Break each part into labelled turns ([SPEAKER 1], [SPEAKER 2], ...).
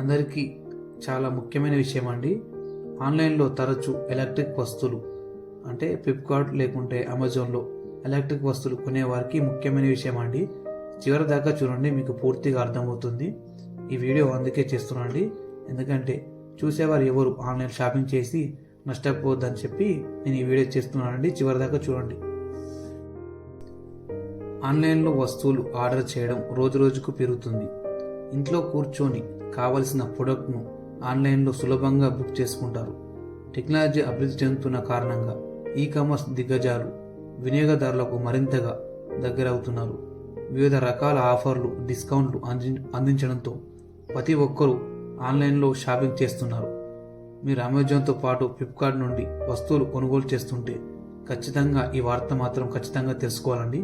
[SPEAKER 1] అందరికీ చాలా ముఖ్యమైన విషయం అండి ఆన్లైన్లో తరచూ ఎలక్ట్రిక్ వస్తువులు అంటే ఫ్లిప్కార్ట్ లేకుంటే అమెజాన్లో ఎలక్ట్రిక్ వస్తువులు కొనేవారికి ముఖ్యమైన విషయం అండి చివరి దాకా చూడండి మీకు పూర్తిగా అర్థమవుతుంది. ఈ వీడియో అందుకే చేస్తున్నాండి ఎందుకంటే చూసేవారు ఎవరు ఆన్లైన్ షాపింగ్ చేసి నష్టపోవద్దని చెప్పి నేను ఈ వీడియో చేస్తున్నానండి. చివరి దాకా చూడండి. ఆన్లైన్లో వస్తువులు ఆర్డర్ చేయడం రోజు రోజుకు పెరుగుతుంది. ఇంట్లో కూర్చొని కావలసిన ప్రొడక్ట్ను ఆన్లైన్లో సులభంగా బుక్ చేసుకుంటారు. టెక్నాలజీ అభివృద్ధి చెందుతున్న కారణంగా ఈ కామర్స్ దిగ్గజాలు వినియోగదారులకు మరింతగా దగ్గరవుతున్నారు. వివిధ రకాల ఆఫర్లు డిస్కౌంట్లు అంది అందించడంతో ప్రతి ఒక్కరూ ఆన్లైన్లో షాపింగ్ చేస్తున్నారు. మీరు అమెజాన్తో పాటు ఫ్లిప్కార్ట్ నుండి వస్తువులు కొనుగోలు చేస్తుంటే ఖచ్చితంగా ఈ వార్త మాత్రం ఖచ్చితంగా తెలుసుకోవాలండి.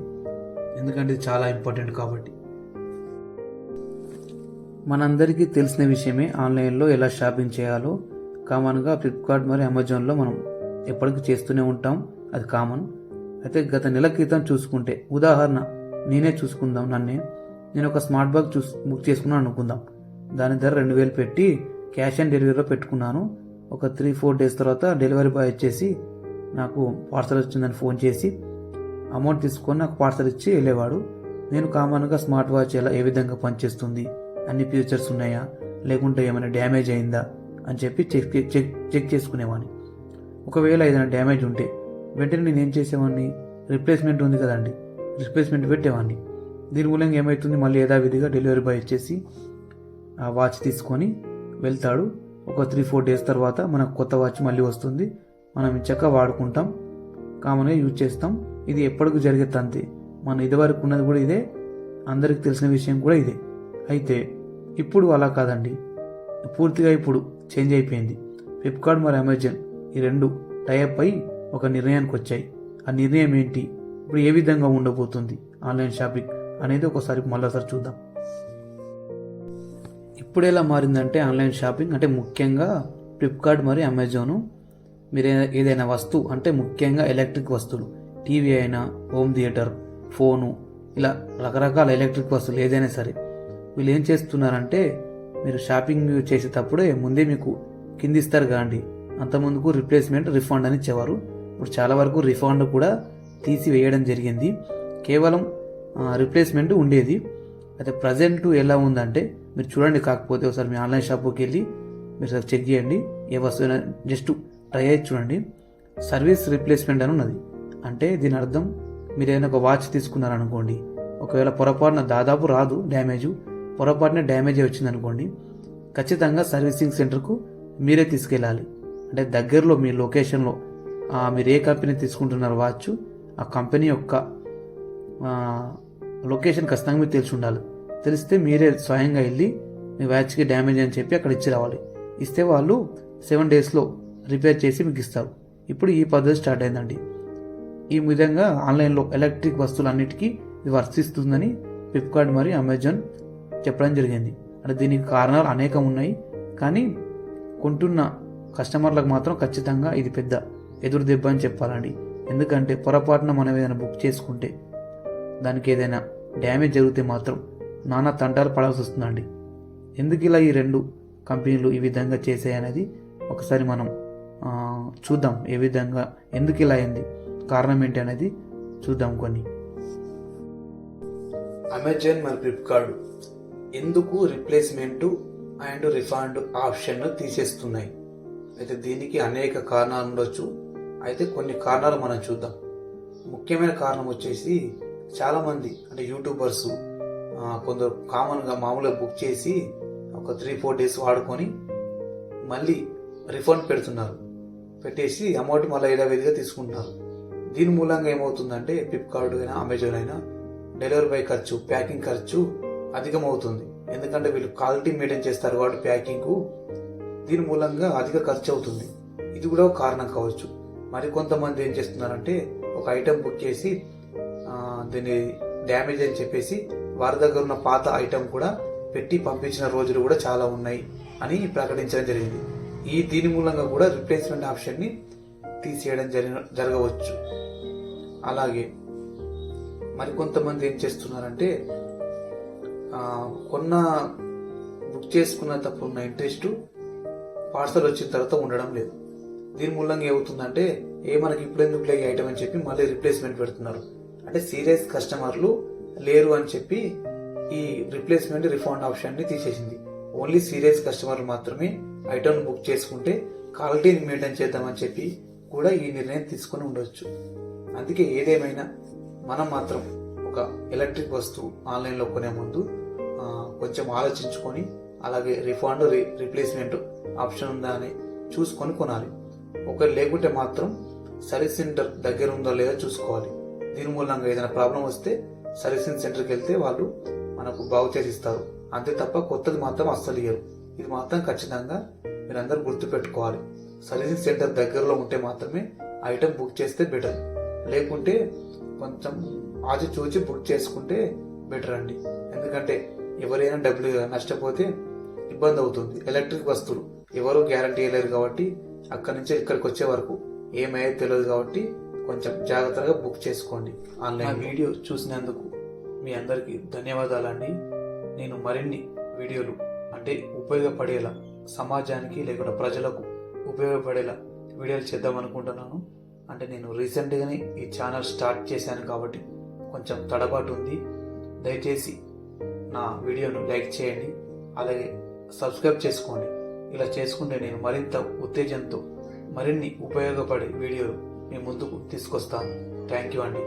[SPEAKER 1] ఎందుకంటే ఇది చాలా ఇంపార్టెంట్ కాబట్టి. మనందరికీ తెలిసిన విషయమే ఆన్లైన్లో ఎలా షాపింగ్ చేయాలో. కామన్గా ఫ్లిప్కార్ట్ మరియు అమెజాన్లో మనం ఎప్పటికీ చేస్తూనే ఉంటాం. అది కామన్. అయితే గత నెల క్రితం చూసుకుంటే ఉదాహరణ నేనే చూసుకుందాం నన్నే. నేను ఒక స్మార్ట్ బాగ్ చూస్ బుక్ చేసుకున్నాను అనుకుందాం. దాని ధర రెండు వేలు పెట్టి క్యాష్ ఆన్ డెలివరీలో పెట్టుకున్నాను. ఒక త్రీ ఫోర్ డేస్ తర్వాత డెలివరీ బాయ్ వచ్చేసి నాకు పార్సల్ వచ్చిందని ఫోన్ చేసి అమౌంట్ తీసుకొని నాకు పార్సల్ ఇచ్చి వెళ్ళేవాడు. నేను కామన్గా స్మార్ట్ వాచ్ ఎలా ఏ విధంగా పనిచేస్తుంది అన్ని ఫీచర్స్ ఉన్నాయా? లేకుంటే ఏమైనా డ్యామేజ్ అయిందా? అని చెప్పి చెక్ చెక్ చెక్ చేసుకునేవాడిని ఒకవేళ ఏదైనా డ్యామేజ్ ఉంటే వెంటనే నేను ఏం చేసేవాడిని రిప్లేస్మెంట్ ఉంది కదండి. రిప్లేస్మెంట్ పెట్టేవాడిని దీని మూలంగా ఏమవుతుంది మళ్ళీ యథావిధిగా డెలివరీ బాయ్ వచ్చేసి ఆ వాచ్ తీసుకొని వెళ్తాడు. ఒక త్రీ ఫోర్ డేస్ తర్వాత మనకు కొత్త వాచ్ మళ్ళీ వస్తుంది. మనం చక్కగా వాడుకుంటాం. కామన్గా యూజ్ చేస్తాం. ఇది ఎప్పటికి జరిగేది అంతే. మన ఇదివరకు ఉన్నది కూడా ఇదే. అందరికి తెలిసిన విషయం కూడా ఇదే. అయితే ఇప్పుడు అలా కాదండి. పూర్తిగా ఇప్పుడు చేంజ్ అయిపోయింది. ఫ్లిప్కార్ట్ మరియు అమెజాన్ ఈ రెండు టైప్ అయి ఒక నిర్ణయానికి వచ్చాయి. ఆ నిర్ణయం ఏంటి? ఇప్పుడు ఏ విధంగా ఉండబోతుంది ఆన్లైన్ షాపింగ్ అనేది ఒకసారి మళ్ళీసారి చూద్దాం. ఇప్పుడు ఎలా మారిందంటే ఆన్లైన్ షాపింగ్ అంటే ముఖ్యంగా ఫ్లిప్కార్ట్ మరియు అమెజాను మీరు ఏదైనా వస్తువు అంటే ముఖ్యంగా ఎలక్ట్రిక్ వస్తువులు టీవీ అయినా హోమ్ థియేటర్ ఫోను ఇలా రకరకాల ఎలక్ట్రిక్ వస్తువులు ఏదైనా సరే వీళ్ళు ఏం చేస్తున్నారంటే మీరు షాపింగ్ చేసేటప్పుడే ముందే మీకు కింది ఇస్తారు కాండి అంతకుముందుకు రిప్లేస్మెంట్ రిఫండ్ అని ఇచ్చేవారు. ఇప్పుడు చాలా వరకు రిఫండ్ కూడా తీసివేయడం జరిగింది. కేవలం రిప్లేస్మెంట్ ఉండేది. అయితే ప్రజెంట్ ఎలా ఉందంటే మీరు చూడండి కాకపోతే ఒకసారి మీ ఆన్లైన్ షాప్కి వెళ్ళి మీరు చెక్ చేయండి. ఏ వస్తువు జస్ట్ ట్రై అయ్యి చూడండి. సర్వీస్ రిప్లేస్మెంట్ అని ఉన్నది. అంటే దీని అర్థం మీరు ఏదైనా ఒక వాచ్ తీసుకున్నారనుకోండి ఒకవేళ పొరపాటున దాదాపు రాదు డ్యామేజ్ పొరపాటున డ్యామేజ్ వచ్చింది అనుకోండి ఖచ్చితంగా సర్వీసింగ్ సెంటర్కు మీరే తీసుకెళ్ళాలి. అంటే దగ్గరలో మీ లొకేషన్లో మీరు ఏ కంపెనీ తీసుకుంటున్నారు వాచ్ ఆ కంపెనీ యొక్క లొకేషన్ ఖచ్చితంగా మీకు తెలిసి ఉండాలి. తెలిస్తే మీరే స్వయంగా వెళ్ళి మీ వాచ్కి డ్యామేజ్ అని చెప్పి అక్కడ ఇచ్చి రావాలి. ఇస్తే వాళ్ళు సెవెన్ డేస్లో రిపేర్ చేసి మీకు ఇస్తారు. ఇప్పుడు ఈ పద్ధతి స్టార్ట్ అయిందండి. ఈ విధంగా ఆన్లైన్లో ఎలక్ట్రిక్ వస్తువులన్నిటికీ ఇది వర్తిస్తుందని ఫ్లిప్కార్ట్ మరియు అమెజాన్ చెప్పడం జరిగింది. అంటే దీనికి కారణాలు అనేకం ఉన్నాయి. కానీ కొంటున్న కస్టమర్లకు మాత్రం ఖచ్చితంగా ఇది పెద్ద ఎదురు దెబ్బ అని చెప్పాలండి. ఎందుకంటే పొరపాటున మనం ఏదైనా బుక్ చేసుకుంటే దానికి ఏదైనా డ్యామేజ్ జరిగితే మాత్రం నానా తంటాలు పడాల్సి వస్తుందండి. ఎందుకు ఇలా ఈ రెండు కంపెనీలు ఈ విధంగా చేసాయి అనేది ఒకసారి మనం చూద్దాం ఏ విధంగా ఎందుకు ఇలా అయింది కారణం ఏంటి అనేది చూద్దాం కొన్ని. అమెజాన్ మరియు ఫ్లిప్కార్ట్ ఎందుకు రిప్లేస్మెంట్ అండ్ రిఫండ్ ఆప్షన్ తీసేస్తున్నాయి? అయితే దీనికి అనేక కారణాలు ఉండొచ్చు. అయితే కొన్ని కారణాలు మనం చూద్దాం. ముఖ్యమైన కారణం వచ్చేసి చాలామంది అంటే యూట్యూబర్స్ కొందరు కామన్గా మామూలుగా బుక్ చేసి ఒక త్రీ ఫోర్ డేస్ వాడుకొని మళ్ళీ రిఫండ్ పెడుతున్నారు. పెట్టేసి అమౌంట్ మళ్ళీ యథావిధిగా తీసుకుంటున్నారు. దీని మూలంగా ఏమవుతుందంటే ఫ్లిప్కార్ట్ అయినా అమెజాన్ అయినా డెలివరీ బాయ్ ఖర్చు ప్యాకింగ్ ఖర్చు అధికమవుతుంది. ఎందుకంటే వీళ్ళు క్వాలిటీ మెయింటైన్ చేస్తారు కాబట్టి ప్యాకింగ్ దీని మూలంగా అధిక ఖర్చు అవుతుంది. ఇది కూడా ఒక కారణం కావచ్చు. మరి కొంతమంది ఏం చేస్తున్నారంటే ఒక ఐటెం బుక్ చేసి దీన్ని డ్యామేజ్ అని చెప్పేసి వారి దగ్గర ఉన్న పాత ఐటెం కూడా పెట్టి పంపించిన రోజులు కూడా చాలా ఉన్నాయి అని ప్రకటించడం జరిగింది. ఈ దీని మూలంగా కూడా రిప్లేస్మెంట్ ఆప్షన్ని తీసేయడం జరిగిన జరగవచ్చు. అలాగే మరికొంతమంది ఏం చేస్తున్నారంటే కొన్న బుక్ చేసుకున్నంతప్పుడు ఉన్న ఇంట్రెస్ట్ పార్సల్ వచ్చిన తర్వాత ఉండడం లేదు. దీని మూలంగా ఏమవుతుందంటే ఏ మనకి ఇప్పుడు ఎందుకు లేక ఐటమ్ అని చెప్పి మళ్ళీ రిప్లేస్మెంట్ పెడుతున్నారు. అంటే సీరియస్ కస్టమర్లు లేరు అని చెప్పి ఈ రిప్లేస్మెంట్ రిఫండ్ ఆప్షన్ని తీసేసింది. ఓన్లీ సీరియస్ కస్టమర్లు మాత్రమే ఐటమ్ బుక్ చేసుకుంటే క్వాలిటీని మెయింటైన్ చేద్దామని చెప్పి కూడా ఈ నిర్ణయం తీసుకొని ఉండొచ్చు. అందుకే ఏదేమైనా మనం మాత్రం ఒక ఎలక్ట్రిక్ వస్తువు ఆన్లైన్లో కొనే ముందు కొంచెం ఆలోచించుకొని అలాగే రిఫండ్ రి రిప్లేస్మెంట్ ఆప్షన్ ఉందా అని చూసుకొని కొనాలి. ఒకవేళ లేకుంటే మాత్రం సర్వీస్ సెంటర్ దగ్గర ఉందో లేదో చూసుకోవాలి. దీని మూలంగా ఏదైనా ప్రాబ్లం వస్తే సర్వీసింగ్ సెంటర్కి వెళ్తే వాళ్ళు మనకు బాగు చేసి ఇస్తారు. అంతే తప్ప కొత్తది మాత్రం అస్సలు ఇయ్యరు. ఇది మాత్రం ఖచ్చితంగా మీరందరూ గుర్తుపెట్టుకోవాలి. సర్వీసింగ్ సెంటర్ దగ్గరలో ఉంటే మాత్రమే ఐటమ్ బుక్ చేస్తే బెటర్. లేకుంటే కొంచెం ఆచి చూచి బుక్ చేసుకుంటే బెటర్ అండి. ఎందుకంటే ఎవరైనా డబ్బులు నష్టపోతే ఇబ్బంది అవుతుంది. ఎలక్ట్రిక్ వస్తువులు. ఎవరు గ్యారంటీ ఇవ్వలేరు కాబట్టి అక్కడి నుంచి ఇక్కడికి వచ్చే వరకు ఏమయ్యేది తెలియదు కాబట్టి కొంచెం జాగ్రత్తగా బుక్ చేసుకోండి ఆన్లైన్ వీడియో చూసినందుకు మీ అందరికీ ధన్యవాదాలండి. నేను మరిన్ని వీడియోలు అంటే ఉపయోగపడేలా సమాజానికి లేకుండా ప్రజలకు ఉపయోగపడేలా వీడియోలు చేద్దాం అనుకుంటున్నాను. అంటే నేను రీసెంట్గానే ఈ ఛానల్ స్టార్ట్ చేశాను కాబట్టి కొంచెం తడబాటు ఉంది. దయచేసి నా వీడియోను లైక్ చేయండి అలాగే సబ్స్క్రైబ్ చేసుకోండి. ఇలా చేసుకుంటే నేను మరింత ఉత్తేజంతో మరిన్ని ఉపయోగపడే వీడియోలు మీ ముందుకు తీసుకొస్తాను. థ్యాంక్ యూ అండి.